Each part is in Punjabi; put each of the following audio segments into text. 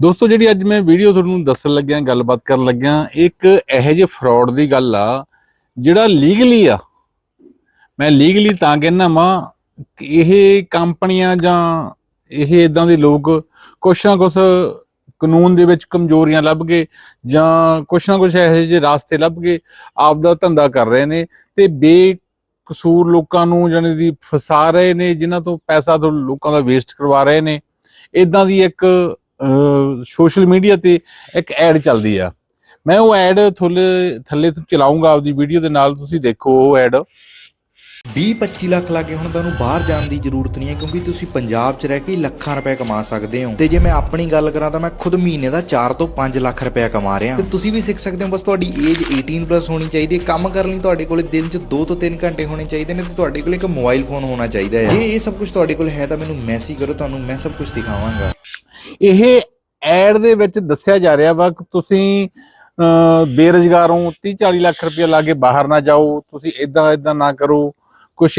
ਦੋਸਤੋ, ਜਿਹੜੀ ਅੱਜ ਮੈਂ ਵੀਡੀਓ ਤੁਹਾਨੂੰ ਦੱਸਣ ਲੱਗਿਆ, ਗੱਲਬਾਤ ਕਰਨ ਲੱਗਿਆ, ਇੱਕ ਇਹੋ ਜਿਹੇ ਫਰਾਡ ਦੀ ਗੱਲ ਆ, ਜਿਹੜਾ ਲੀਗਲੀ ਆ। ਮੈਂ ਲੀਗਲੀ ਤਾਂ ਕਹਿੰਦਾ ਵਾਂ ਇਹ ਕੰਪਨੀਆਂ ਜਾਂ ਇਹ ਇਦਾਂ ਦੇ ਲੋਕ ਕੁਛ ਨਾ ਕੁਛ ਕਾਨੂੰਨ ਦੇ ਵਿੱਚ ਕਮਜ਼ੋਰੀਆਂ ਲੱਭ ਕੇ ਜਾਂ ਕੁਛ ਨਾ ਕੁਛ ਇਹੋ ਜਿਹੇ ਰਾਸਤੇ ਲੱਭ ਕੇ ਆਪਦਾ ਧੰਦਾ ਕਰ ਰਹੇ ਨੇ ਤੇ ਬੇਕਸੂਰ ਲੋਕਾਂ ਨੂੰ ਜਾਣੀ ਦੀ ਫਸਾ ਰਹੇ ਨੇ, ਜਿਨ੍ਹਾਂ ਤੋਂ ਪੈਸਾ ਤੋਂ ਲੋਕਾਂ ਦਾ ਵੇਸਟ ਕਰਵਾ ਰਹੇ ਨੇ। ਇਦਾਂ ਦੀ ਇੱਕ ਸੋਸ਼ਲ ਮੀਡੀਆ ਤੇ ਇੱਕ ਐਡ ਚੱਲਦੀ ਆ। ਮੈਂ ਉਹ ਐਡ ਥੱਲੇ ਥੱਲੇ ਤੋਂ ਚਲਾਉਂਗਾ ਆਪਦੀ ਵੀਡੀਓ ਦੇ ਨਾਲ, ਤੁਸੀਂ ਦੇਖੋ ਉਹ ਐਡ 20-25 ਲੱਖ ਲਾ ਹੁਣ ਤੁਹਾਨੂੰ ਬਾਹਰ ਜਾਣ ਦੀ ਜ਼ਰੂਰਤ ਨਹੀਂ ਹੈ, ਕਿਉਂਕਿ ਤੁਸੀਂ ਪੰਜਾਬ 'ਚ ਰਹਿ ਕੇ ਲੱਖਾਂ ਰੁਪਏ ਕਮਾ ਸਕਦੇ ਹੋ। ਤੇ ਜੇ ਮੈਂ ਆਪਣੀ ਗੱਲ ਕਰਾਂ ਤਾਂ ਮੈਂ ਖੁਦ ਮਹੀਨੇ ਦਾ 4 ਤੋਂ 5 ਲੱਖ ਰੁਪਏ ਕਮਾ ਰਿਹਾ। ਤੇ ਤੁਸੀਂ ਵੀ ਸਿੱਖ ਸਕਦੇ ਹੋ, ਬਸ ਤੁਹਾਡੀ ਏਜ 18 ਪਲੱਸ ਹੋਣੀ ਚਾਹੀਦੀ ਹੈ। ਕੰਮ ਕਰਨ ਲਈ ਤੁਹਾਡੇ ਕੋਲੇ ਦਿਨ 'ਚ 2 ਤੋਂ 3 ਘੰਟੇ ਹੋਣੇ ਚਾਹੀਦੇ ਨੇ ਤੇ ਤੁਹਾਡੇ ਕੋਲ ਇੱਕ ਮੋਬਾਈਲ ਫੋਨ ਹੋਣਾ ਚਾਹੀਦਾ ਹੈ। ਜੇ ਇਹ ਸਭ ਕੁਝ ਤੁਹਾਡੇ ਕੋਲ ਹੈ ਤਾਂ ਮੈਨੂੰ ਮੈਸੇਜ ਕਰੋ, ਤੁਹਾਨੂੰ ਮੈਂ ਸਭ ਕੁਝ ਸਿਖਾਵਾਂਗਾ ਇਹ ਐਡ ਦੇ ਵਿੱਚ ਦੱਸਿਆ ਜਾ ਰਿਹਾ ਵਾ ਕਿ ਤੁਸੀਂ ਅਹ, ਬੇਰੁਜ਼ਗਾਰ ਹੋ 30 40 ਲੱਖ ਰੁਪਏ ਲਾ ਕੇ ਬਾਹਰ ਨਾ ਜਾਓ ਤੁਸੀਂ ਇਦਾਂ ਇਦਾਂ ਨਾ ਕਰੋ ਕੁਛ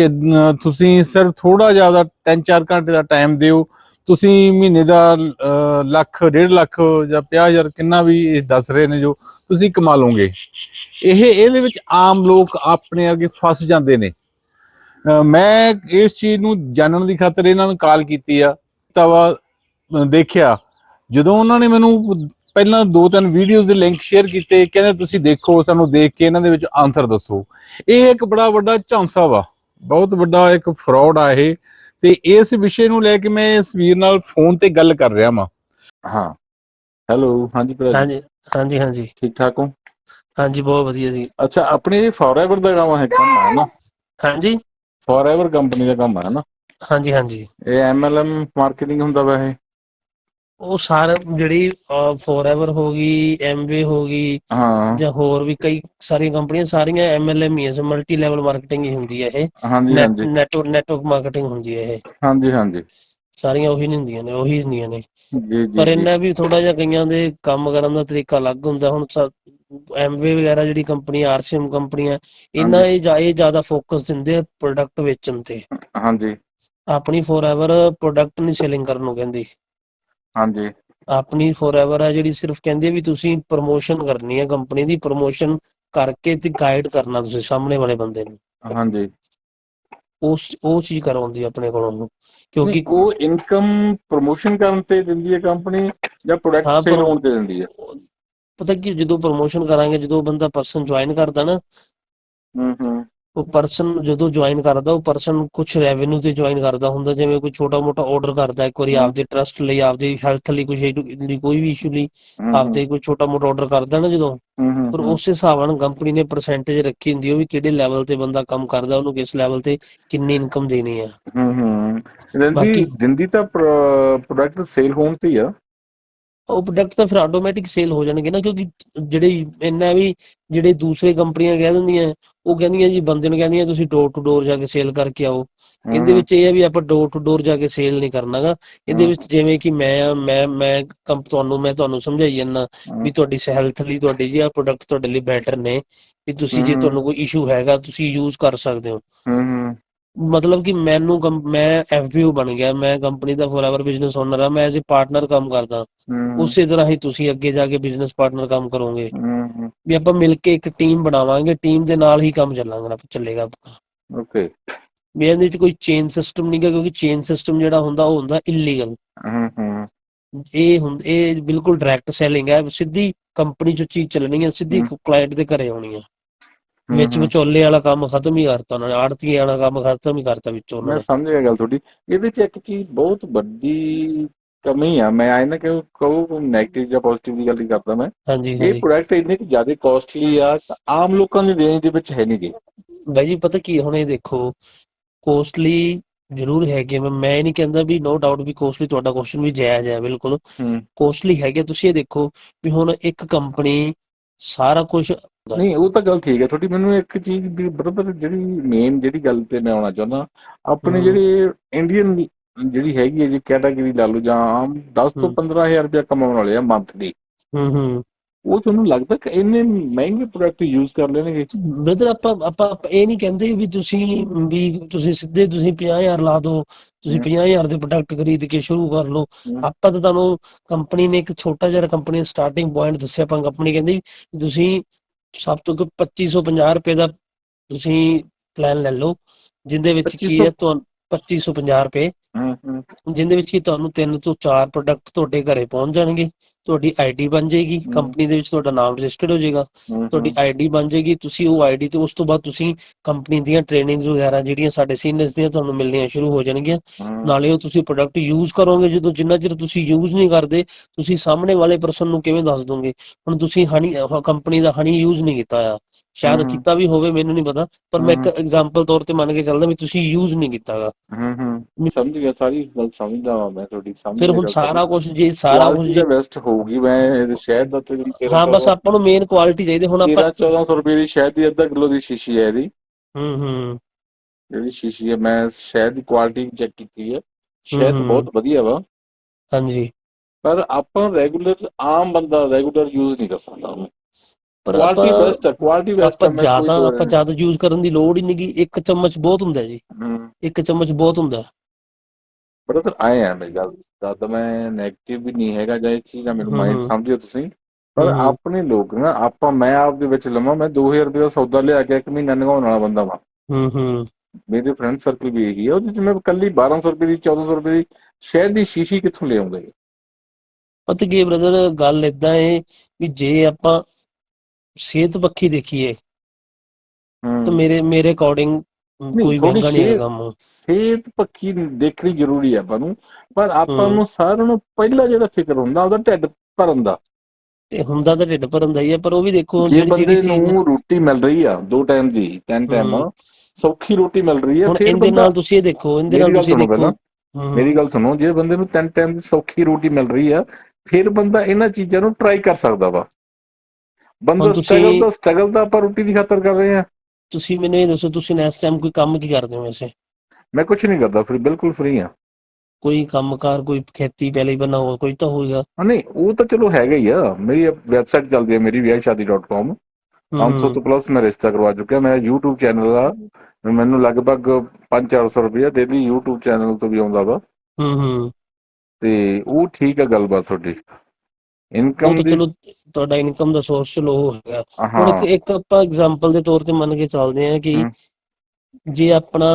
ਤੁਸੀਂ ਸਿਰਫ ਥੋੜਾ ਜ਼ਿਆਦਾ 3-4 ਘੰਟੇ ਦਾ ਟਾਈਮ ਦਿਓ ਤੁਸੀਂ ਮਹੀਨੇ ਦਾ ਲੱਖ ਡੇਢ ਲੱਖ ਜਾਂ 50000 ਕਿੰਨਾ ਵੀ ਇਹ ਦੱਸ ਰਹੇ ਨੇ ਜੋ ਤੁਸੀਂ ਕਮਾ ਲਓਗੇ। ਇਹ ਇਹਦੇ ਵਿੱਚ ਆਮ ਲੋਕ ਆਪਣੇ ਅੱਗੇ ਫਸ ਜਾਂਦੇ ਨੇ। ਮੈਂ ਇਸ ਚੀਜ਼ ਨੂੰ ਜਾਣਨ ਦੀ ਖਾਤਰ ਇਹਨਾਂ ਨੂੰ ਕਾਲ ਕੀਤੀ ਆ। ਤਵਾ ਅਹ ਦੇਖਿਆ ਜਦੋਂ ਉਹਨਾਂ ਨੇ ਮੈਨੂੰ ਪਹਿਲਾਂ ਦੋ ਤਿੰਨ ਵੀਡੀਓਜ਼ ਦੇ ਲਿੰਕ ਸ਼ੇਅਰ ਕੀਤੇ ਕਹਿੰਦੇ ਤੁਸੀਂ ਦੇਖੋ ਸਾਨੂੰ ਦੇਖ ਕੇ ਇਹਨਾਂ ਦੇ ਵਿੱਚ ਆਨਸਰ ਦੱਸੋ। ਇਹ ਇੱਕ ਬੜਾ ਵੱਡਾ ਝਾਂਸਾ ਵਾ ਬਹੁਤ ਵੱਡਾ ਇੱਕ ਫਰਾਡ ਆ ਇਹ। ਤੇ ਇਸ ਵਿਸ਼ੇ ਨੂੰ ਲੈ ਕੇ ਮੈਂ ਇਸ ਵੀਰ ਨਾਲ ਫੋਨ ਤੇ ਗੱਲ ਕਰ ਰਿਹਾ ਵਾਂ। ਹਾਂ। ਹੈਲੋ ਹਾਂਜੀ ਭਰਾ ਹਾਂਜੀ ਹਾਂਜੀ ਹਾਂਜੀ। ਠੀਕ ਠਾਕ ਹੋ? ਹਾਂਜੀ ਬਹੁਤ ਵਧੀਆ ਜੀ। ਅੱਛਾ ਆਪਣੇ ਫੋਰਐਵਰ ਦਾ ਕੰਮ ਹੈ ਕੰਮ ਹੈ ਨਾ? ਹਾਂਜੀ? ਫੋਰਐਵਰ ਕੰਪਨੀ ਦਾ ਕੰਮ ਹੈ ਨਾ? ਹਾਂਜੀ ਹਾਂਜੀ। ਇਹ ਐਮਐਲਐਮ ਮਾਰਕੀਟਿੰਗ ਹੁੰਦਾ ਵਾ ਇਹ। ਉਹ ਸਾਰ ਜਿਹੜੀ ਫੋਰਐਵਰ ਹੋ ਗਈ ਐਮਵੇ ਹੋ ਗਈ ਹਾਂ। ਜਾਂ ਹੋਰ ਵੀ ਕਈ ਸਾਰੀਆਂ ਕੰਪਨੀਆਂ ਸਾਰੀਆਂ ਐਮਐਲਐਮ ਹੀ ਹੈ ਮਲਟੀ ਲੈਵਲ ਮਾਰਕੀਟਿੰਗ ਹੀ ਹੁੰਦੀ ਹੈ ਇਹ। ਹਾਂਜੀ ਹਾਂਜੀ। ਨੈਟਵਰਕ ਨੈਟਵਰਕ ਮਾਰਕੀਟਿੰਗ ਹੁੰਦੀ ਹੈ ਇਹ। ਹਾਂਜੀ ਹਾਂਜੀ। ਸਾਰੀਆਂ ਉਹੀ ਨਹੀਂ ਹੁੰਦੀਆਂ ਨੇ ਉਹੀ ਹੁੰਦੀਆਂ ਨੇ। ਜੀ ਜੀ ਪਰ। ਇਹਨਾਂ ਵੀ ਥੋੜਾ ਜਿਹਾ ਕਈਆਂ ਦੇ ਕੰਮ ਕਰਨ ਦਾ ਤਰੀਕਾ ਅਲੱਗ ਹੁੰਦਾ ਹੁਣ ਐਮਵੇ ਵਗੈਰਾ ਜਿਹੜੀ ਕੰਪਨੀ ਆਰਸੀਐਮ ਕੰਪਨੀਆਂ ਇਹਨਾਂ ਇਹ ਜ਼ਿਆ- ਇਹ ਜ਼ਿਆਦਾ ਫੋਕਸ ਦਿੰਦੇ ਆ ਪ੍ਰੋਡਕਟ ਵੇਚਣ ਤੇ। ਹਾਂਜੀ। ਆਪਣੀ ਫੋਰਐਵਰ ਪ੍ਰੋਡਕਟ ਨਹੀਂ ਸੇਲਿੰਗ ਕਰਨ ਨੂੰ ਕਹਿੰਦੀ। ਹਾਂਜੀ। ਆਪਣੀ ਫੋਰਐਵਰ ਹੈ ਜਿਹੜੀ ਸਿਰਫ ਕਹਿੰਦੀ ਹੈ ਵੀ ਤੁਸੀਂ ਪ੍ਰੋਮੋਸ਼ਨ ਕਰਨੀ ਹੈ ਕੰਪਨੀ ਦੀ ਪ੍ਰੋਮੋਸ਼ਨ ਕਰਕੇ ਤੇ ਗਾਈਡ ਕਰਨਾ ਤੁਸੀਂ ਸਾਹਮਣੇ ਵਾਲੇ ਬੰਦੇ ਨੂੰ। ਹਾਂਜੀ। ਉਸ ਉਹ ਚੀਜ਼ ਕਰਵਾਉਂਦੀ ਹੈ ਆਪਣੇ ਕੋਲੋਂ ਉਹਨੂੰ। ਕਿਉਂਕਿ ਉਹ ਇਨਕਮ ਪ੍ਰੋਮੋਸ਼ਨ ਕਰਨ ਤੇ ਦਿੰਦੀ ਹੈ ਕੰਪਨੀ ਜਾਂ ਪ੍ਰੋਡਕਟ ਸੇਲ ਹੋਣ ਤੇ ਦਿੰਦੀ ਹੈ ਪਤਾ ਕੀ ਜਦੋਂ ਪ੍ਰੋਮੋਸ਼ਨ ਕਰਾਂਗੇ ਜਦੋਂ ਬੰਦਾ ਪਰਸਨ ਜੁਆਇਨ ਕਰਦਾ ਨਾ ਹੂੰ ਹੂੰ। ਉਹ ਪਰਸਨ ਜਦੋਂ ਜੁਆਇਨ ਕਰਦਾ ਉਹ ਪਰਸਨ ਕੁਝ ਰੈਵਨਿਊ ਤੇ ਜੁਆਇਨ ਕਰਦਾ ਹੁੰਦਾ ਜਿਵੇਂ ਕੋਈ ਛੋਟਾ ਮੋਟਾ ਆਰਡਰ ਕਰਦਾ ਇੱਕ ਵਾਰੀ। ਆਪਦੇ ਟਰਸਟ ਲਈ ਆਪਦੀ ਹੈਲਥ ਲਈ ਕੁਝ ਲਈ ਕੋਈ ਵੀ ਇਸ਼ੂ ਲਈ ਹੂੰ, ਆਪਦੇ ਕੋਈ ਛੋਟਾ ਮੋਟਾ ਆਰਡਰ ਕਰਦਾ ਨਾ ਜਦੋਂ ਹੂੰ, ਹੂੰ, ਪਰ ਹੂੰ, ਉਸ ਹਿਸਾਬ ਨਾਲ ਕੰਪਨੀ ਨੇ ਪਰਸੈਂਟੇਜ ਰੱਖੀ ਹੁੰਦੀ ਹੈ ਉਹ ਵੀ ਕਿਹੜੇ ਲੈਵਲ ਤੇ ਬੰਦਾ ਕੰਮ ਕਰਦਾ ਉਹਨੂੰ ਕਿਸ ਲੈਵਲ ਤੇ ਕਿੰਨੀ ਇਨਕਮ ਦੇਣੀ ਆ। ਹੂੰ ਹੂੰ। ਦਿੰਦੀ ਦਿੰਦੀ ਤਾਂ ਪ੍ਰੋਡਕਟ ਸੇਲ ਹੋਣ ਤੇ ਹੀ ਆ। ਉਹ ਪ੍ਰੋਡਕਟ ਤਾਂ ਫਿਰ ਆਟੋਮੈਟਿਕ ਸੇਲ ਹੋ ਜਾਣਗੇ ਨਾ ਕਿਉਂਕਿ ਜਿਹੜੇ ਇੰਨਾ ਵੀ ਜਿਹੜੇ ਦੂਸਰੇ ਕੰਪਨੀਆਂ ਕਹਿ ਦਿੰਦੀਆਂ ਉਹ ਕਹਿੰਦੀਆਂ ਜੀ ਬੰਦੇ ਨੂੰ ਕਹਿੰਦੀਆਂ ਤੁਸੀਂ ਡੋਰ ਟੂ ਡੋਰ ਜਾ ਕੇ ਸੇਲ ਕਰਕੇ ਆਓ। ਇਹਦੇ ਵਿੱਚ ਇਹ ਹੈ ਵੀ ਆਪਾਂ ਡੋਰ ਟੂ ਡੋਰ ਜਾ ਕੇ ਸੇਲ ਨਹੀਂ ਕਰਨਾਗਾ। ਇਹਦੇ। ਵਿੱਚ ਜਿਵੇਂ ਕਿ ਮੈਂ ਆ ਮੈਂ ਮੈਂ ਕੰਪ ਤੁਹਾਨੂੰ ਮੈਂ ਤੁਹਾਨੂੰ ਸਮਝਾਈ ਜਾਂਦਾ ਵੀ ਤੁਹਾਡੀ ਹੈਲਥ ਲਈ ਤੁਹਾਡੇ ਜੀ ਆ ਪ੍ਰੋਡਕਟ ਤੁਹਾਡੇ ਲਈ ਬੈਟਰ ਨੇ। ਵੀ ਤੁਸੀਂ ਜੇ। ਤੁਹਾਨੂੰ ਕੋਈ ਇਸ਼ੂ ਹੈਗਾ ਤੁਸੀਂ ਯੂਜ਼ ਕਰ ਸਕਦੇ ਹੋ। ਹੂੰ ਹੂੰ। ਮਤਲਬ ਕਿ ਮੈਨੂੰ ਮੈਂ ਐਫਪੀਓ ਬਣ ਗਿਆ ਮੈਂ ਕੰਪਨੀ ਦਾ ਫੋਰਐਵਰ ਬਿਜ਼ਨਸ ਓਨਰ ਆ ਮੈਂ ਐਜ਼ ਅ ਪਾਰਟਨਰ ਕੰਮ ਕਰਦਾ। ਹੂੰ। ਉਸੇ ਤਰ੍ਹਾਂ ਹੀ ਤੁਸੀਂ ਅੱਗੇ ਜਾ ਕੇ ਬਿਜ਼ਨਸ ਪਾਰਟਨਰ ਕੰਮ ਕਰੋਗੇ। ਹੂੰ। ਹੂੰ ਵੀ ਆਪਾਂ ਮਿਲ ਕੇ ਇੱਕ ਟੀਮ ਬਣਾਵਾਂਗੇ ਟੀਮ ਦੇ ਨਾਲ ਹੀ ਕੰਮ ਚੱਲਾਂਗਾ ਚੱਲੇਗਾ ਓਕੇ ਵੀ ਇਹਦੇ ਵਿੱਚ ਕੋਈ ਚੇਨ ਸਿਸਟਮ ਨਹੀਂ ਗਾ ਕਿਉਂਕਿ ਚੇਨ ਸਿਸਟਮ ਜਿਹੜਾ ਹੁੰਦਾ ਉਹ ਹੁੰਦਾ ਇਲੀਗਲ ਹੂੰ ਹੂੰ। ਇਹ ਹੁੰਦਾ ਇਹ ਬਿਲਕੁਲ ਡਾਇਰੈਕਟ ਸੈਲਿੰਗ ਹੈ ਸਿੱਧੀ ਕੰਪਨੀ ਚੋਂ ਚੀਜ਼ ਚੱਲਣੀ ਹੈ ਸਿੱਧੀ। ਕਲਾਇੰਟ ਦੇ ਘਰੇ ਆਉਣੀ ਹੈ ਹੂੰ, ਵਿੱਚ। ਵਿਚੋਲੇ ਵਾਲਾ ਕੰਮ ਖਤਮ ਹੀ ਕਰਤਾ ਉਹਨਾਂ ਨੇ ਆੜਤੀਏ ਵਾਲਾ ਕੰਮ ਖਤਮ ਹੀ ਕਰਤਾ ਵਿੱਚੋਂ ਉਹਨਾਂ ਮੈਂ ਨੇ। ਸਮਝ ਗਿਆ ਗੱਲ ਤੁਹਾਡੀ। ਇਹਦੇ ਚ ਇੱਕ ਚੀਜ਼ ਬਹੁਤ ਵੱਡੀ ਕਮੀ ਆ ਮੈਂ ਆਏ ਨਾ ਕਿ ਕਹੋ 네ਗੇਟਿਵ ਜਾਂ ਪੋਜ਼ਿਟਿਵ ਦੀ ਗੱਲ ਹੀ ਕਰਦਾ ਮੈਂ। ਹਾਂਜੀ ਇਹ ਹਾਂਜੀ। ਪ੍ਰੋਡਕਟ ਇੰਨੇ ਕੁ ਜ਼ਿਆਦਾ ਕਾਸਟਲੀ ਆ ਤਾਂ ਆਮ ਲੋਕਾਂ ਦੀ ਰੇਂਜ ਦੇ ਵਿੱਚ ਹੈ ਨਹੀਂਗੇ ਬਾਈ ਜੀ ਪਤਾ ਕੀ ਹੁਣ ਇਹ ਦੇਖੋ ਕੋਸਟਲੀ ਜ਼ਰੂਰ ਹੈਗੇ ਮੈਂ ਮੈਂ ਇਹ ਨਹੀਂ ਕਹਿੰਦਾ ਵੀ ਨੋ ਡਾਊਟ ਵੀ ਕੋਸਟਲੀ ਤੁਹਾਡਾ ਕੁਐਸਚਨ ਵੀ ਜਾਇਜ਼ ਹੈ ਬਿਲਕੁਲ। ਹੂੰ। ਕੋਸਟਲੀ ਹੈਗੇ ਤੁਸੀਂ ਇਹ ਦੇਖੋ ਵੀ ਹੁਣ ਇੱਕ ਕੰਪਨੀ ਸਾਰਾ ਕੁਝ ਨਹੀਂ ਉਹ ਤਾਂ ਗੱਲ ਠੀਕ ਹੈ ਤੁਹਾਡੀ ਮੈਨੂੰ ਇੱਕ ਚੀਜ਼ ਵੀ ਬ੍ਰਦਰ ਜਿਹੜੀ ਮੇਨ ਜਿਹੜੀ ਗੱਲ ਤੇ ਮੈਂ ਆਉਣਾ ਚਾਹੁੰਦਾ ਆਪਣੇ। ਜਿਹੜੇ ਇੰਡੀਅਨ ਜਿਹੜੀ ਹੈਗੀ ਹੈ ਜੀ ਕੈਟਾਗਰੀ ਲਾ ਲਓ ਜਾਂ ਆਮ 10 ਤੋਂ ਹਮ। 15000 ਰੁਪਏ ਕਮਾਉਣ ਵਾਲੇ ਆ ਮੰਥਲੀ ਹੂੰ ਹੂੰ ਉਹ ਤੁਹਾਨੂੰ ਲੱਗਦਾ ਕਿ ਇੰਨੇ ਮਹਿੰਗੇ ਪ੍ਰੋਡਕਟ ਯੂਜ਼ ਕਰ ਲੈਣਗੇ ਬ੍ਰਦਰ ਆਪਾਂ ਆਪਾਂ ਇਹ ਨਹੀਂ ਕਹਿੰਦੇ ਵੀ ਤੁਸੀਂ ਵੀ ਤੁਸੀਂ ਸਿੱਧੇ ਤੁਸੀਂ 50000 ਲਾ ਦਿਓ ਤੁਸੀਂ ਹਮ। 50000 ਦੇ ਪ੍ਰੋਡਕਟ ਖਰੀਦ ਕੇ ਸ਼ੁਰੂ ਕਰ ਲਓ। ਆਪਾਂ ਤਾਂ ਤੁਹਾਨੂੰ ਕੰਪਨੀ ਨੇ ਇੱਕ ਛੋਟਾ ਜਿਹਾ ਕੰਪਨੀ ਸਟਾਰਟਿੰਗ ਪੁਆਇੰਟ ਦੱਸਿਆ ਆਪਾਂ ਕੰਪਨੀ ਕਹਿੰਦੀ ਤੁਸੀਂ ਸਭ ਤੋਂ ਕਿ 2550 ਰੁਪਏ ਦਾ ਤੁਸੀਂ ਪਲਾਨ ਲੈ ਲਓ ਜਿੰਦੇ ਵਿੱਚ ਕੀ 2500 ਹੈ ਤੁਹਾਨੂੰ 2550 ਰੁਪਏ। ਜਿੰਦੇ ਵਿੱਚ ਕੀ ਤੁਹਾਨੂੰ ਤਿੰਨ ਤੋਂ ਚਾਰ ਪ੍ਰੋਡਕਟ ਤੁਹਾਡੇ ਘਰੇ ਪਹੁੰਚ ਜਾਣਗੇ। ਤੁਹਾਡੀ ਆਈਡੀ ਬਣ ਜਾਏਗੀ। ਕੰਪਨੀ ਦੇ ਵਿੱਚ ਤੁਹਾਡਾ ਨਾਮ ਰਜਿਸਟਰਡ ਹੋ ਜਾਏਗਾ। ਤੁਹਾਡੀ ਆਈਡੀ ਬਣ ਜਾਏਗੀ। ਤੁਸੀਂ ਉਹ ਆਈਡੀ ਤੇ ਉਸ ਤੋਂ ਬਾਅਦ ਤੁਸੀਂ ਕੰਪਨੀ ਦੀਆਂ ਟ੍ਰੇਨਿੰਗਸ ਵਗੈਰਾ ਜਿਹੜੀਆਂ ਸਾਡੇ ਸੀਨੀਅਰਸ ਦੀਆਂ ਤੁਹਾਨੂੰ ਮਿਲਣੀਆਂ ਸ਼ੁਰੂ ਹੋ ਜਾਣਗੀਆਂ। ਨਾਲੇ ਉਹ ਤੁਸੀਂ ਪ੍ਰੋਡਕਟ ਯੂਜ਼ ਕਰੋਗੇ। ਜਦੋਂ ਜਿੰਨਾ ਚਿਰ ਤੁਸੀਂ ਯੂਜ਼ ਨਹੀਂ ਕਰਦੇ ਤੁਸੀਂ ਸਾਹਮਣੇ ਵਾਲੇ ਪਰਸਨ ਨੂੰ ਕਿਵੇਂ ਦੱਸ ਦੋਗੇ? ਹੁਣ ਤੁਸੀਂ ਹਨੀ ਕੰਪਨੀ ਦਾ ਹਨੀ ਯੂਜ਼ ਨਹੀਂ ਕੀਤਾ ਆ। ਸ਼ਾਇਦ। ਕੀਤਾ ਵੀ ਹੋਵੇ ਮੈਨੂੰ ਨਹੀਂ ਪਤਾ ਪਰ ਮੈਂ ਇੱਕ। ਐਗਜ਼ਾਮਪਲ ਤੌਰ ਤੇ ਮੰਨ ਕੇ ਚੱਲਦਾ ਵੀ ਤੁਸੀਂ ਯੂਜ਼ ਨਹੀਂ ਕੀਤਾਗਾ। ਹੂੰ ਹੂੰ। ਸਮਝ ਗਿਆ ਸਾਰੀ ਗੱਲ ਸਮਝਦਾ ਵਾਂ ਮੈਂ ਤੁਹਾਡੀ ਸਮਝ ਫਿਰ ਹੁਣ ਸਾਰਾ ਕੁਝ ਜੇ ਸਾਰਾ ਕੁਝ ਜੇ ਦਾ ਬੈਸਟ ਹੋਊਗੀ ਮੈਂ ਇਹ ਸ਼ਹਿਦ ਦਾ ਤੇ ਤੇਰਾ ਹਾਂ ਬਸ ਆਪਾਂ ਨੂੰ ਮੇਨ ਕੁਆਲਿਟੀ ਚਾਹੀਦੀ ਹੁਣ ਆਪਾਂ 1400 ਰੁਪਏ ਦੀ ਸ਼ਹਿਦ ਦੀ ਅੱਧਾ ਕਿਲੋ ਦੀ ਸ਼ੀਸ਼ੀ ਹੈ ਇਹਦੀ। ਹੂੰ ਹੂੰ। ਜਿਹੜੀ ਸ਼ੀਸ਼ੀ ਹੈ ਮੈਂ ਸ਼ਹਿਦ ਦੀ ਕੁਆਲਿਟੀ ਚੈੱਕ ਕੀਤੀ ਹੈ। ਸ਼ਹਿਦ। ਬਹੁਤ ਵਧੀਆ ਵਾ। ਹਾਂਜੀ। ਪਰ ਆਪਾਂ ਰੈਗੂਲਰ ਆਮ ਬੰਦਾ ਰੈਗੂਲਰ ਯੂਜ਼ ਨਹੀਂ ਕਰ ਸਕਦਾ ਉਹਨੂੰ। ਪਰ ਕੁਆਲਿਟੀ ਬੈਸਟ ਹੈ ਕੁਆਲਿਟੀ ਬੈਸਟ ਆਪਾਂ ਜ਼ਿਆਦਾ ਆਪਾਂ ਜ਼ਿਆਦਾ ਯੂਜ਼ ਕਰਨ ਦੀ ਲੋੜ ਹੀ ਨਹੀਂਗੀ ਇੱਕ ਚਮਚ ਬਹੁਤ ਹੁੰਦਾ ਜੀ। ਇੱਕ ਚਮਚ ਬਹੁਤ ਹੁੰਦਾ। ਬਰਦਰ ਆਏ ਆ ਮੇਰੀ ਗੱਲ ਤਾਂ ਮੈਂ 네ਗੇਟਿਵ ਵੀ ਨਹੀਂ ਹੈਗਾ ਜਾਂ ਇਹ ਚੀਜ਼ ਨਾ ਮੈਨੂੰ ਮਾਈਂਡ। ਸਮਝਿਓ ਤੁਸੀਂ ਪਰ। ਆਪਣੇ ਲੋਕ ਨਾ ਆਪਾਂ ਮੈਂ ਆਪ ਦੇ ਵਿੱਚ ਲਵਾਂ ਮੈਂ 2000 ਰੁਪਏ ਦਾ ਸੌਦਾ ਲਿਆ ਕੇ ਇੱਕ ਮਹੀਨਾ ਨਗਾਉਣ ਵਾਲਾ ਬੰਦਾ ਵਾਂ। ਹੂੰ ਹੂੰ। ਮੇਰੇ ਫਰੈਂਡ ਸਰਕਲ ਵੀ ਇਹੀ ਹੈ ਉਹਦੇ ਚ ਮੈਂ ਕੱਲੀ 1200 ਰੁਪਏ ਦੀ 1400 ਰੁਪਏ ਦੀ ਸ਼ਹਿਦ ਦੀ ਸ਼ੀਸ਼ੀ ਕਿੱਥੋਂ ਲਿਆਉਂਗਾ ਪਤਾ ਕੀ ਬ੍ਰਦਰ ਗੱਲ ਇਦਾਂ ਏ ਵੀ ਜੇ ਆਪਾਂ ਸਿਹਤ ਪੱਖੀ ਦੇਖੀਏ ਤਾਂ ਮੇਰੇ ਮੇਰੇ ਅਕੋਰਡਿੰਗ ਕੋਈ ਮਹਿੰਗਾ ਨਹੀਂ ਹੈ ਕੰਮ ਸਿਹਤ ਪੱਖੀ ਦੇਖਣੀ ਜ਼ਰੂਰੀ ਹੈ ਆਪਾਂ ਨੂੰ ਪਰ ਆਪਾਂ। ਨੂੰ ਸਾਰਿਆਂ ਨੂੰ ਪਹਿਲਾ ਜਿਹੜਾ ਫਿਕਰ ਹੁੰਦਾ ਉਹਦਾ ਢਿੱਡ ਭਰਨ ਦਾ। ਤੇ ਹੁੰਦਾ ਤਾਂ ਢਿੱਡ ਭਰਨ ਦਾ ਹੀ ਹੈ ਪਰ ਉਹ ਵੀ ਦੇਖੋ ਜਿਹੜੀ ਜਿਹੜੀ ਚੀਜ਼ ਨੂੰ ਰੋਟੀ ਮਿਲ ਰਹੀ ਆ ਦੋ ਟਾਈਮ ਦੀ ਤਿੰਨ ਟਾਈਮ। ਸੌਖੀ ਰੋਟੀ ਮਿਲ ਰਹੀ ਆ ਹੁਣ ਫਿਰ ਇਹਦੇ ਨਾਲ ਤੁਸੀਂ ਇਹ ਦੇਖੋ ਇਹਦੇ ਨਾਲ ਤੁਸੀਂ ਦੇਖੋ। ਮੇਰੀ ਗੱਲ ਸੁਣੋ ਜੇ ਬੰਦੇ ਨੂੰ ਤਿੰਨ ਟਾਈਮ ਦੀ ਸੌਖੀ ਰੋਟੀ ਮਿਲ ਰਹੀ ਆ ਫਿਰ ਬੰਦਾ ਇਹਨਾਂ ਚੀਜ਼ਾਂ ਨੂੰ ਟਰਾਈ ਕਰ ਸਕਦਾ ਵਾ। ਬੰਦਾ ਸਟਰਗਲ ਦਾ ਸਟਰਗਲ ਤਾਂ ਆਪਾਂ ਰੋਟੀ ਦੀ ਖਾਤਰ ਕਰ ਰਹੇ ਆ ਤੁਸੀਂ ਮੈਨੂੰ ਇਹ ਦੱਸੋ ਤੁਸੀਂ ਇਸ ਟਾਈਮ ਕੋਈ ਕੰਮ ਕੀ ਕਰਦੇ ਹੋ ਵੈਸੇ? ਮੈਂ ਕੁਝ ਨਹੀਂ ਕਰਦਾ ਫਿਰ ਬਿਲਕੁਲ ਫ੍ਰੀ ਆ ਕੋਈ ਕੰਮਕਾਰ ਕੋਈ ਖੇਤੀ ਪਹਿਲੇ ਬਣਾ ਹੋ ਕੋਈ ਤਾਂ ਹੋਏਗਾ। ਨਹੀਂ ਉਹ ਤਾਂ ਚਲੋ ਹੈਗਾ ਹੀ ਆ। ਮੇਰੀ ਵੈਬਸਾਈਟ ਚੱਲਦੀ ਹੈ ਮੇਰੀ ਵਿਆਹਸ਼ਾਦੀ.com 500 ਤੋਂ ਪਲੱਸ ਮੈਂ ਰਿਸ਼ਤਾ ਕਰਵਾ ਚੁੱਕਿਆ। ਮੇਰਾ YouTube ਚੈਨਲ ਆ ਮੈਨੂੰ ਲਗਭਗ 5-400 ਰੁਪਏ ਡੇਲੀ YouTube ਚੈਨਲ ਤੋਂ ਵੀ ਆਉਂਦਾ ਵਾ। ਹੂੰ ਹੂੰ। ਤੇ ਉਹ ਠੀਕ ਆ ਗੱਲਬਾਤ ਤੁਹਾਡੀ। ਇਨਕਮ ਦੀ ਚਲੋ ਤੁਹਾਡਾ ਇਨਕਮ ਦਾ ਸੋਰਸ ਚਲੋ ਉਹ ਹੈਗਾ ਹੁਣ ਇੱਕ ਆਪਾਂ ਐਗਜ਼ਾਮਪਲ ਦੇ ਤੌਰ ਤੇ ਮੰਨ ਕੇ ਚੱਲਦੇ ਹਾਂ ਕਿ। ਜੇ ਆਪਣਾ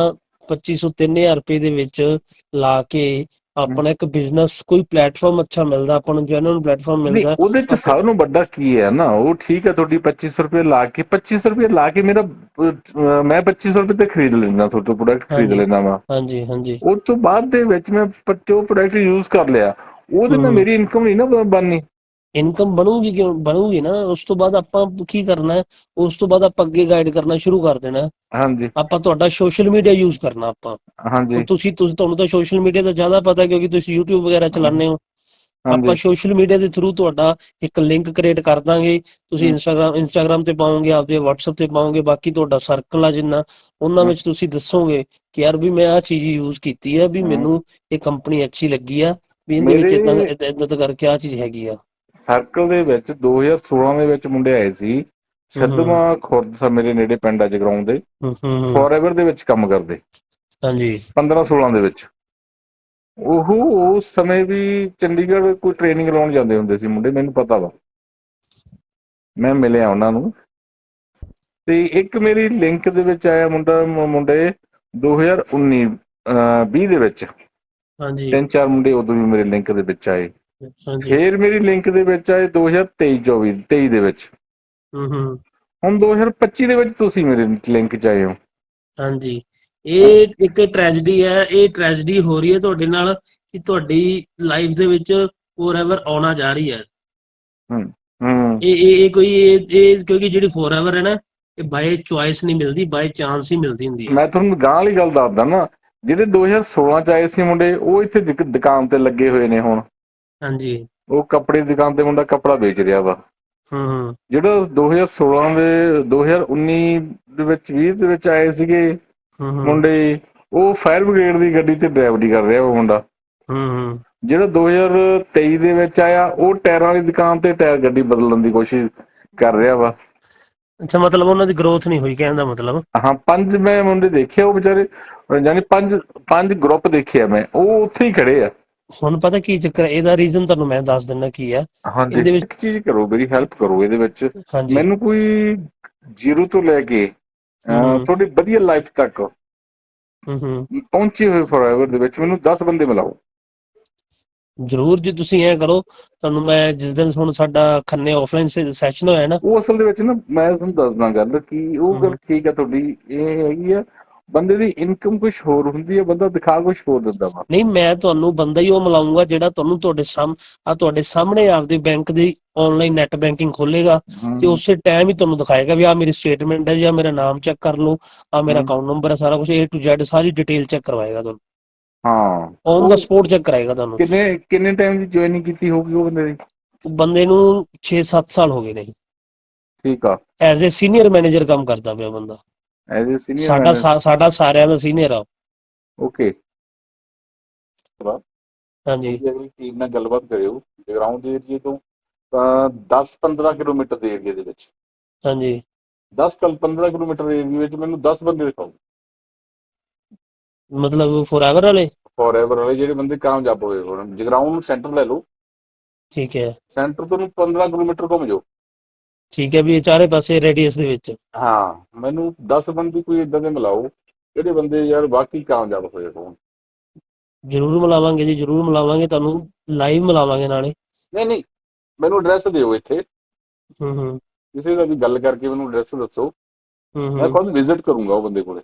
2500 3000 ਰੁਪਏ ਦੇ ਵਿੱਚ ਲਾ ਕੇ ਆਪਣਾ ਇੱਕ ਬਿਜ਼ਨਸ ਕੋਈ ਪਲੇਟਫਾਰਮ ਅੱਛਾ ਮਿਲਦਾ ਆਪਾਂ ਨੂੰ ਜੈਨੂਇਨ ਪਲੇਟਫਾਰਮ ਮਿਲਦਾ ਉਹਦੇ ਚ ਸਭ ਨੂੰ ਵੱਡਾ ਕੀ ਹੈ ਨਾ ਉਹ ਠੀਕ ਹੈ ਤੁਹਾਡੀ 2500 ਰੁਪਏ ਲਾ ਕੇ 2500 ਰੁਪਏ ਲਾ ਕੇ ਮੇਰਾ ਮੈਂ 2500 ਰੁਪਏ ਤੇ ਖਰੀਦ ਲੈਣਾ ਤੁਹਾਡੇ ਪ੍ਰੋਡਕਟ ਖਰੀਦ। ਲੈਣਾ ਵਾ ਹਾਂਜੀ ਹਾਂਜੀ ਉਸ ਤੋਂ ਬਾਅਦ ਦੇ ਵਿੱਚ ਮੈਂ ਜੋ ਪ੍ਰੋਡਕਟ ਯੂਜ਼ ਕਰ ਲਿਆ ਉਹਦੇ ਨਾਲ। ਮੇਰੀ ਇਨਕਮ ਨਹੀਂ ਨਾ ਬਣਨੀ ਇਨਕਮ ਬਣੂਗੀ ਕਿਉਂ ਬਣੂਗੀ ਨਾ ਉਸ ਤੋਂ ਬਾਅਦ ਆਪਾਂ ਕੀ ਕਰਨਾ ਉਸ ਤੋਂ ਬਾਅਦ ਆਪਾਂ ਅੱਗੇ ਗਾਈਡ ਕਰਨਾ ਸ਼ੁਰੂ ਕਰ ਦੇਣਾ। ਹਾਂਜੀ ਆਪਾਂ ਤੁਹਾਡਾ ਸੋਸ਼ਲ ਮੀਡੀਆ ਯੂਜ਼ ਕਰਨਾ ਆਪਾਂ ਹਾਂਜੀ ਤੁਸੀਂ ਤੁਸੀਂ ਤੁਹਾਨੂੰ ਤਾਂ ਸੋਸ਼ਲ ਮੀਡੀਆ ਦਾ ਜ਼ਿਆਦਾ ਪਤਾ ਕਿਉਂਕਿ ਤੁਸੀਂ YouTube ਵਗੈਰਾ ਚਲਾਉਂਦੇ ਹੋ ਆਪਾਂ ਸੋਸ਼ਲ ਮੀਡੀਆ ਦੇ ਥਰੂ ਤੁਹਾਡਾ ਇੱਕ ਲਿੰਕ ਕ੍ਰੀਏਟ ਕਰ ਦਾਂਗੇ ਤੁਸੀਂ। ਇੰਸਟਾਗ੍ਰam ਇੰਸਟਾਗ੍ਰam ਤੇ ਪਾਓਗੇ ਆਪਦੇ WhatsApp ਤੇ ਪਾਓਗੇ ਬਾਕੀ ਤੁਹਾਡਾ ਸਰਕਲ ਆ ਜਿੰਨਾ ਉਹਨਾਂ। ਵਿੱਚ ਤੁਸੀਂ ਦੱਸੋਗੇ ਕਿ ਯਾਰ ਵੀ ਮੈਂ ਆਹ ਚੀਜ਼ ਯੂਜ਼ ਕੀਤੀ ਆ ਵੀ। ਮੈਨੂੰ ਇਹ ਕੰਪਨੀ ਅੱਛੀ ਲੱਗੀ ਆ ਵੀ ਇਹਦੇ ਵਿੱਚ ਇਦਾਂ ਇਦਾਂ ਕਰਕੇ ਆਹ ਚੀਜ਼ ਹੈਗੀ ਆ ਸਰਕਲ ਦੇ ਵਿੱਚ 2016 ਦੇ ਵਿੱਚ ਮੁੰਡੇ ਆਏ ਸੀ। ਸਿੱਧਵਾਂ ਖੁਰਦ ਸਾ ਮੇਰੇ ਨੇੜੇ ਪਿੰਡ ਆ ਜਗਰਾਉਂ ਦੇ। ਫੋਰਐਵਰ ਦੇ ਵਿੱਚ ਕੰਮ ਕਰਦੇ। ਹਾਂਜੀ। 15 16 ਦੇ ਵਿੱਚ। ਉਹ ਉਸ ਸਮੇਂ ਵੀ ਚੰਡੀਗੜ੍ਹ ਕੋਈ ਟ੍ਰੇਨਿੰਗ ਲਾਉਣ ਜਾਂਦੇ ਹੁੰਦੇ ਸੀ ਮੁੰਡੇ ਮੈਨੂੰ ਪਤਾ ਵਾ। ਮੈਂ ਮਿਲਿਆ ਉਹਨਾਂ ਨੂੰ। ਤੇ ਇੱਕ ਮੇਰੀ ਲਿੰਕ ਦੇ ਵਿੱਚ ਆਇਆ ਮੁੰਡਾ ਮੁੰਡੇ 2019 ਅਹ 20 ਦੇ ਵਿੱਚ। ਹਾਂਜੀ। ਤਿੰਨ ਚਾਰ ਮੁੰਡੇ ਉਦੋਂ ਵੀ ਮੇਰੇ ਲਿੰਕ ਦੇ ਵਿੱਚ ਆਏ। ਫੇਰ ਮੇਰੀ ਲਿੰਕ ਦੇ ਵਿੱਚ ਆਏ 2023 24 23 ਦੇ ਵਿੱਚ। ਹੂੰ ਹੂੰ। ਹੁਣ 2025 ਦੇ ਵਿੱਚ ਤੁਸੀਂ ਮੇਰੇ ਲਿੰਕ 'ਚ ਆਏ ਹੋ। ਹਾਂਜੀ। ਇਹ ਇੱਕ ਟ੍ਰੈਜਡੀ ਹੈ ਇਹ ਟ੍ਰੈਜਡੀ ਹੋ ਰਹੀ ਹੈ ਤੁਹਾਡੇ ਨਾਲ ਕਿ ਤੁਹਾਡੀ ਲਾਈਫ ਦੇ ਵਿੱਚ ਫੋਰਐਵਰ ਆਉਣਾ ਜਾ ਰਹੀ ਹੈ। ਹੂੰ ਇਹ ਇਹ ਇਹ ਕੋਈ ਇਹ ਕਿਉਂਕਿ ਜਿਹੜੀ ਫੋਰਐਵਰ ਹੈ ਨਾ ਇਹ ਬਾਈ ਚੁਆਇਸ ਨਹੀਂ ਮਿਲਦੀ ਬਾਈ ਚਾਂਸ ਹੀ ਮਿਲਦੀ ਹੁੰਦੀ ਹੈ। ਮੈਂ ਤੁਹਾਨੂੰ ਗਾਂ ਵਾਲੀ ਗੱਲ ਦੱਸਦਾ ਨਾ ਜਿਹੜੇ 2016 ਚ ਆਏ ਸੀ ਮੁੰਡੇ ਉਹ ਇੱਥੇ ਦੁਕ- ਦੁਕਾਨ ਤੇ ਲੱਗੇ ਹੋਏ ਨੇ ਹੁਣ। ਹਾਂਜੀ। ਉਹ ਕੱਪੜੇ ਦੀ ਦੁਕਾਨ ਤੇ ਮੁੰਡਾ ਕੱਪੜਾ ਵੇਚ ਰਿਹਾ ਵਾ। ਹੂੰ ਹੂੰ। ਜਿਹੜਾ 2016 ਦੇ 2019 ਦੇ ਵਿੱਚ 20 ਦੇ ਵਿੱਚ ਆਏ ਸੀਗੇ ਮੁੰਡੇ ਉਹ ਫਾਇਰ ਬ੍ਰਿਗੇਡ ਦੀ ਗੱਡੀ ਤੇ ਡਰਾਈਵਰੀ ਕਰ ਰਿਹਾ ਉਹ ਮੁੰਡਾ। ਹੂੰ ਹੂੰ। ਜਿਹੜਾ 2023 ਦੇ ਵਿੱਚ ਆਇਆ ਉਹ ਟਾਇਰਾਂ ਵਾਲੀ ਦੁਕਾਨ ਤੇ ਟਾਇਰ ਗੱਡੀ ਬਦਲਣ ਦੀ ਕੋਸ਼ਿਸ਼ ਕਰ ਰਿਹਾ ਵਾ। ਅੱਛਾ ਮਤਲਬ ਉਹਨਾਂ ਦੀ ਗਰੋਥ ਨਹੀਂ ਹੋਈ ਕਹਿਣ ਦਾ ਮਤਲਬ? ਹਾਂ ਪੰਜ ਮੈਂ ਮੁੰਡੇ ਦੇਖੇ ਉਹ ਵਿਚਾਰੇ ਯਾਨੀ ਪੰਜ ਪੰਜ ਗਰੁੱਪ ਦੇਖੇ ਆ ਮੈਂ ਉਹ ਉੱਥੇ ਹੀ ਖੜੇ ਆ। ਹੁਣ ਪਤਾ ਕੀ ਚੱਕਰ ਹੈ ਇਹਦਾ ਰੀਜ਼ਨ ਤੁਹਾਨੂੰ ਮੈਂ ਦੱਸ ਦਿੰਦਾ ਕੀ ਹਾਂਜੀ ਇਹਦੇ ਵਿੱਚ- ਇੱਕ ਚੀਜ਼ ਕਰੋ ਮੇਰੀ ਹੈਲਪ ਕਰੋ ਇਹਦੇ ਵਿੱਚ। ਹਾਂਜੀ। ਮੈਨੂੰ ਕੋਈ ਜ਼ੀਰੋ ਤੋਂ ਲੈ ਕੇ ਅਹ, ਹਮ। ਤੁਹਾਡੀ ਵਧੀਆ ਲਾਈਫ ਤੱਕ ਹੂੰ ਹੂੰ। ਪਹੁੰਚੇ ਹੋਏ ਫੋਰਐਵਰ ਦੇ ਵਿੱਚ ਮੈਨੂੰ 10 ਬੰਦੇ ਮਿਲਾਓ। ਜ਼ਰੂਰ ਜੀ ਤੁਸੀਂ ਐ ਕਰੋ ਤੁਹਾਨੂੰ ਮੈਂ ਜਿਸ ਦਿਨ ਹੁਣ ਸਾਡਾ ਖੰਨੇ ਆਫਲਾਈਨ ਸੈਸ਼ਨ ਹੋਇਆ ਨਾ। ਉਹ ਅਸਲ ਦੇ ਵਿੱਚ ਨਾ ਮੈਂ ਤੁਹਾਨੂੰ ਦੱਸਦਾ ਗੱਲ ਕਿ ਉਹ ਗੱਲ। ਠੀਕ ਆ ਤੁਹਾਡੀ ਇਹ ਹੈਗੀ ਆ ਬੰਦੇ ਦੀ ਇਨਕਮ ਕੁਝ ਹੋਰ ਹੁੰਦੀ ਹੈ ਬੰਦਾ ਦਿਖਾ ਕੁਝ ਹੋਰ ਦਿੰਦਾ ਵਾ। ਨਹੀਂ ਮੈਂ ਤੁਹਾਨੂੰ ਬੰਦਾ ਹੀ ਉਹ ਮਿਲਾਉਂਗਾ ਜਿਹੜਾ ਤੁਹਾਨੂੰ ਤੁਹਾਡੇ ਸਾਹਮ ਆ ਤੁਹਾਡੇ ਸਾਹਮਣੇ ਆਪਦੇ ਬੈਂਕ ਦੀ ਆਨਲਾਈਨ ਨੈਟ ਬੈਂਕਿੰਗ ਖੋਲੇਗਾ ਤੇ ਉਸੇ ਟਾਈਮ ਹੀ ਤੁਹਾਨੂੰ ਦਿਖਾਏਗਾ ਵੀ ਆ ਮੇਰੀ ਸਟੇਟਮੈਂਟ ਹੈ ਜਾਂ ਮੇਰਾ ਨਾਮ ਚੈੱਕ ਕਰ ਲਓ ਆ ਮੇਰਾ। ਅਕਾਊਂਟ ਨੰਬਰ ਹੈ ਸਾਰਾ ਕੁਝ A to Z ਸਾਰੀ ਡਿਟੇਲ ਚੈੱਕ ਕਰਵਾਏਗਾ ਤੁਹਾਨੂੰ। ਹਾਂ। ਔਨ ਦਾ ਸਪੋਰਟ ਚੈੱਕ ਕਰਾਏਗਾ ਤੁਹਾਨੂੰ। ਕਿੰਨੇ ਕਿੰਨੇ ਟਾਈਮ ਦੀ ਜੁਆਇਨਿੰਗ ਕੀਤੀ ਹੋਊਗੀ ਉਹ ਬੰਦੇ ਦੀ? ਬੰਦੇ ਨੂੰ 6-7 ਸਾਲ ਹੋ ਗਏ ਨੇ। ਠੀਕ ਆ। ਐਜ਼ ਅ ਸੀਨੀਅਰ ਮੈਨੇਜਰ ਕੰਮ ਕਰਦਾ ਪਿਆ ਬੰਦਾ। ਐਜ਼ ਅ ਸੀਨੀਅਰ ਸਾਡਾ ਸਾ- ਸਾਡਾ ਸਾਰਿਆਂ ਦਾ ਸੀਨੀਅਰ ਆ ਓਕੇ ਹਾਂਜੀ। ਜੇ ਅਗਲੀ ਟੀਮ ਨਾਲ ਗੱਲਬਾਤ ਕਰਿਓ। ਗਰਾਊਂਡ ਦੇ ਏਰੀਏ ਤੋਂ ਤਾਂ 10-15 ਕਿਲੋਮੀਟਰ ਦੇ ਏਰੀਏ ਦੇ ਵਿੱਚ। ਹਾਂਜੀ। 10 ਕਲ 15 ਕਿਲੋਮੀਟਰ ਦੇ ਏਰੀਏ ਵਿੱਚ ਮੈਨੂੰ 10 ਬੰਦੇ ਦਿਖਾਓ। ਮਤਲਬ ਫੋਰਐਵਰ ਵਾਲੇ? ਫੋਰਐਵਰ ਵਾਲੇ ਜਿਹੜੇ ਬੰਦੇ ਕਾਮਯਾਬ ਹੋਏ ਹੋਣ। ਜਗਰਾਉਂ ਨੂੰ ਸੈਂਟਰ ਲੈ ਲਓ। ਠੀਕ ਹੈ। ਸੈਂਟਰ ਤੋਂ ਨੂੰ 15 ਕਿਲੋਮੀਟਰ ਘੁੰਮ ਜਾਓ। ਠੀਕ ਹੈ ਵੀ ਇਹ ਚਾਰੇ ਪਾਸੇ ਰੇਡੀਅਸ ਦੇ ਵਿੱਚ। ਹਾਂ ਮੈਨੂੰ 10 ਬੰਦੇ ਕੋਈ ਇਦਾਂ ਦੇ ਮਿਲਾਓ ਜਿਹੜੇ ਬੰਦੇ ਯਾਰ ਵਾਕਈ ਕਾਮਯਾਬ ਹੋਏ ਹੋਣ। ਜ਼ਰੂਰ ਮਿਲਾਵਾਂਗੇ ਜੀ ਜ਼ਰੂਰ ਮਿਲਾਵਾਂਗੇ ਤੁਹਾਨੂੰ ਲਾਈਵ ਮਿਲਾਵਾਂਗੇ ਨਾਲੇ। ਨਹੀਂ ਨਹੀਂ ਮੈਨੂੰ ਐਡਰੈਸ ਦਿਓ ਇੱਥੇ। ਹੂੰ ਹੂੰ। ਕਿਸੇ ਦਾ ਵੀ ਗੱਲ ਕਰਕੇ ਮੈਨੂੰ ਐਡਰੈਸ ਦੱਸੋ। ਹੂੰ ਮੈਂ ਹੂੰ ਖੁਦ ਵਿਜ਼ਿਟ ਕਰੂੰਗਾ ਉਹ ਬੰਦੇ ਕੋਲੇ।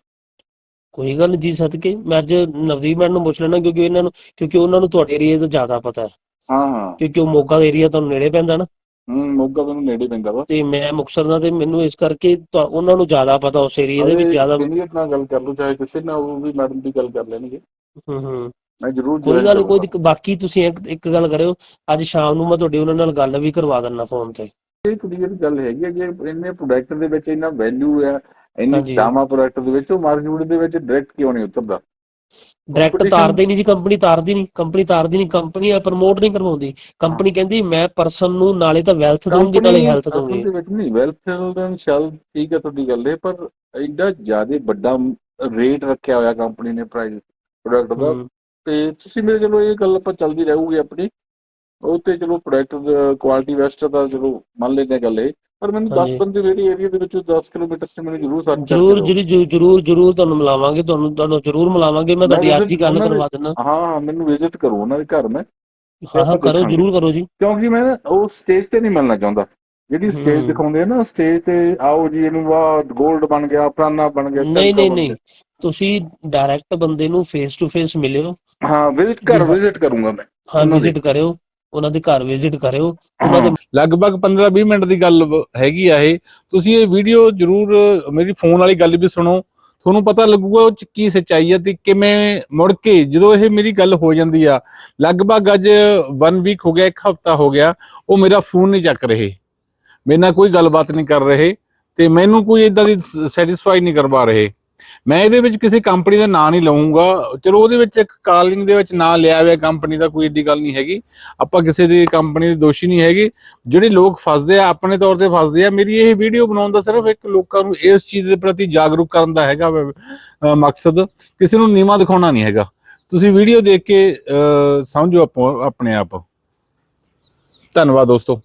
ਕੋਈ ਗੱਲ ਜੀ ਸਦਕੇ ਮੈਂ ਅੱਜ ਨਵਦੀਪ ਮੈਡਮ ਨੂੰ ਪੁੱਛ ਲੈਣਾ ਕਿਉਂਕਿ ਇਹਨਾਂ ਨੂੰ ਕਿਉਂਕਿ ਉਹਨਾਂ ਨੂੰ ਤੁਹਾਡੇ ਏਰੀਆ ਦਾ ਜ਼ਿਆਦਾ ਪਤਾ ਹੈ। ਹਾਂ ਹਾਂ। ਕਿਉਂਕਿ ਉਹ ਮੋਗਾ ਏਰੀਆ ਤੁਹਾਨੂੰ ਨੇੜੇ ਪੈਂਦਾ ਨਾ। ਹੂੰ ਮੋਗਾ ਮੈਨੂੰ ਨੇੜੇ ਪੈਂਦਾ ਵਾ। ਤੇ ਮੈਂ ਮੁਕਤਸਰ ਦਾ ਤੇ ਮੈਨੂੰ ਇਸ ਕਰਕੇ ਉਹਨਾਂ ਨੂੰ ਜ਼ਿਆਦਾ ਪਤਾ ਉਸ ਏਰੀਆ ਦੇ ਵਿੱਚ ਜ਼ਿਆਦਾ ਸੀਨੀਅਰ ਨਾਲ ਗੱਲ ਕਰ ਲਓ ਚਾਹੇ ਕਿਸੇ ਨਾਲ ਉਹ ਵੀ ਮੈਡਮ ਦੀ ਗੱਲ ਕਰ ਲੈਣਗੇ। ਹੂੰ ਹੂੰ। ਮੈਂ ਜ਼ਰੂਰ ਕੋਈ ਗੱਲ ਕੋਈ ਬਾਕੀ ਤੁਸੀਂ ਇੱਕ ਇੱਕ ਗੱਲ ਕਰਿਓ ਅੱਜ ਸ਼ਾਮ ਨੂੰ ਮੈਂ ਤੁਹਾਡੀ ਉਹਨਾਂ ਨਾਲ ਗੱਲ ਵੀ ਕਰਵਾ ਦਿੰਦਾ ਫੋਨ ਤੇ। ਇਹ ਕਲੀਅਰ ਗੱਲ ਹੈਗੀ ਹੈ ਜੇ ਇੰਨੇ ਪ੍ਰੋਡਕਟ ਦੇ ਵਿੱਚ ਇੰਨਾ ਵੈਲਿਊ ਹੈ ਇੰਨੀ। ਦਾਮਾ ਪ੍ਰੋਡਕਟ ਦੇ ਵਿੱਚ ਉਹ ਮਾਰਕੀਟ ਦੇ ਵਿੱਚ ਡਾਇਰੈਕਟ ਕਿਉਂ ਨਹੀਂ ਉਤਰਦਾ? ਡਾਇਰੈਕਟ ਤਾਰਦੇ ਨਹੀਂ ਜੀ ਕੰਪਨੀ ਤਾਰਦੀ ਨਹੀਂ ਕੰਪਨੀ ਤਾਰਦੀ ਨਹੀਂ ਕੰਪਨੀ ਪ੍ਰਮੋਟ ਨਹੀਂ ਕਰਵਾਉਂਦੀ। ਕੰਪਨੀ ਕਹਿੰਦੀ ਮੈਂ ਪਰਸਨ ਨੂੰ ਨਾਲੇ ਤਾਂ ਵੈਲਥ ਦਊਂਗੀ ਨਾਲੇ ਹੈਲਥ ਅਸਲ ਦਊਂਗੀ। ਦੇ ਵਿੱਚ ਨਹੀਂ ਵੈਲਥ ਐਂਡ ਸ਼ੈਲ ਠੀਕ ਹੈ ਤੁਹਾਡੀ ਗੱਲ ਇਹ ਪਰ ਐਡਾ ਜ਼ਿਆਦਾ ਵੱਡਾ ਰੇਟ ਰੱਖਿਆ ਹੋਇਆ ਕੰਪਨੀ ਨੇ ਪ੍ਰਾਈਸ ਪ੍ਰੋਡਕਟ ਦਾ। ਹੂੰ, ਤੇ ਤੁਸੀਂ ਮੇਰੇ ਚਲੋ ਇਹ ਗੱਲ ਆਪਾਂ ਚੱਲਦੀ ਰਹੂਗੀ ਆਪਣੀ। ਉਹ ਤੇ ਚਲੋ ਪ੍ਰੋਡਕਟ ਕੁਆਲਿਟੀ ਵੈਸਟ ਦਾ ਚਲੋ ਮੰਨ ਲੈਂਦੇ ਹਾਂ ਗੱਲ ਇਹ। ਪਰ ਮੈਨੂੰ 10 ਹਾਂਜੀ। ਬੰਦੇ ਮੇਰੇ ਏਰੀਆ ਦੇ ਵਿੱਚੋਂ 10 ਕਿਲੋਮੀਟਰ ਤੇ ਮੈਨੂੰ ਜ਼ਰੂਰ ਸਰਚ ਜ਼ਰੂਰ ਜਿਹੜੀ ਜ਼ਰੂ- ਜ਼ਰੂਰ ਜ਼ਰੂਰ ਤੁਹਾਨੂੰ ਮਿਲਾਵਾਂਗੇ ਤੁਹਾਨੂੰ ਤੁਹਾਨੂੰ ਜ਼ਰੂਰ ਮਿਲਾਵਾਂਗੇ ਮੈਂ ਤੁਹਾਡੀ ਅੱਜ ਹੀ ਗੱਲ ਕਰਵਾ ਦਿੰਦਾ ਹਾਂ ਹਾਂ ਮੈਨੂੰ ਵਿਜ਼ਿਟ ਕਰੋ ਉਹਨਾਂ ਦੇ ਘਰ ਮੈਂ ਹਾਂ ਕਰੋ। ਜ਼ਰੂਰ ਕਰੋ ਜੀ ਕਿਉਂਕਿ ਮੈਂ ਉਹ ਸਟੇਜ ਤੇ ਨਹੀਂ ਮਿਲਣਾ ਚਾਹੁੰਦਾ ਜਿਹੜੀ ਸਟੇਜ। ਦਿਖਾਉਂਦੇ ਆ ਨਾ ਸਟੇਜ ਤੇ ਆਓ ਜੀ ਇਹਨੂੰ ਵਾ 골ਡ ਬਣ ਗਿਆ ਫਲਾਨਾ ਬਣ ਗਿਆ ਨਹੀਂ ਨਹੀਂ ਨਹੀਂ। ਤੁਸੀਂ ਡਾਇਰੈਕਟ ਬੰਦੇ ਨੂੰ ਫੇਸ ਟੂ ਫੇਸ ਮਿਲਿਓ ਹਾਂ ਵਿਜ਼ਿਟ ਹਾਂ। ਵਿਜ਼ਿਟ ਕਰੂੰਗਾ ਮੈਂ ਹਾਂ। ਵਿਜ਼ਿਟ ਕਰਿਓ ਉਹਨਾਂ ਦੇ ਘਰ ਵਿਜ਼ਿਟ ਕਰਿਓ। ਉਹਨਾਂ ਦੇ ਲਗਭਗ 15-20 ਮਿੰਟ ਦੀ ਗੱਲ ਹੈਗੀ ਆ ਇਹ। ਤੁਸੀਂ ਇਹ ਵੀਡੀਓ ਜਰੂਰ ਮੇਰੀ ਫੋਨ ਵਾਲੀ ਗੱਲ ਵੀ ਸੁਣੋ। ਤੁਹਾਨੂੰ ਪਤਾ ਲੱਗੂਗਾ ਉਹ ਚ ਕੀ ਸੱਚਾਈ ਹੈ ਤੇ ਕਿਵੇਂ ਮੁੜ ਕੇ ਜਦੋਂ ਇਹ ਮੇਰੀ ਗੱਲ ਹੋ ਜਾਂਦੀ ਆ, ਲਗਭਗ ਅੱਜ 1 ਵੀਕ ਹੋ ਗਿਆ, ਇੱਕ ਹਫਤਾ ਹੋ ਗਿਆ, ਉਹ ਮੇਰਾ ਫੋਨ ਨਹੀਂ ਚੱਕ ਰਹੇ। ਮੇਰੇ ਨਾਲ ਕੋਈ ਗੱਲਬਾਤ ਨਹੀਂ ਕਰ ਰਹੇ ਤੇ ਮੈਨੂੰ ਕੋਈ ਇਦਾਂ ਦੀ ਸੈਟੀਸਫਾਈ ਨਹੀਂ ਕਰਵਾ ਰਹੇ। ਮੈਂ ਇਹਦੇ ਵਿੱਚ ਕਿਸੇ ਕੰਪਨੀ ਦਾ ਨਾਂ ਨਹੀਂ ਲਵਾਂਗਾ ਚਲੋ ਉਹਦੇ ਵਿੱਚ ਇੱਕ ਕਾਲਿੰਗ ਦੇ ਵਿੱਚ ਨਾਂ ਲਿਆ ਹੋਇਆ ਕੰਪਨੀ ਦਾ ਕੋਈ ਏਡੀ ਗੱਲ ਨਹੀਂ ਹੈਗੀ। ਆਪਾਂ ਕਿਸੇ ਦੀ ਕੰਪਨੀ ਦੇ ਦੋਸ਼ੀ ਨਹੀਂ ਹੈਗੇ। ਜਿਹੜੇ ਲੋਕ ਫਸਦੇ ਆ ਆਪਣੇ ਤੌਰ ਤੇ ਫਸਦੇ ਆ ਮੇਰੀ ਇਹ ਵੀਡੀਓ ਬਣਾਉਣ ਦਾ ਸਿਰਫ ਇੱਕ ਲੋਕਾਂ ਨੂੰ ਇਸ ਚੀਜ਼ ਦੇ ਪ੍ਰਤੀ ਜਾਗਰੂਕ ਕਰਨ ਦਾ ਹੈਗਾ ਵਾ, ਮਕਸਦ। ਕਿਸੇ ਨੂੰ ਨੀਵਾ ਦਿਖਾਉਣਾ ਨਹੀਂ ਹੈਗਾ। ਤੁਸੀਂ ਵੀਡੀਓ ਦੇਖ ਕੇ ਅਹ ਸਮਝੋ ਆਪੋ ਆਪਣੇ ਆਪ। ਧੰਨਵਾਦ ਦੋਸਤੋ।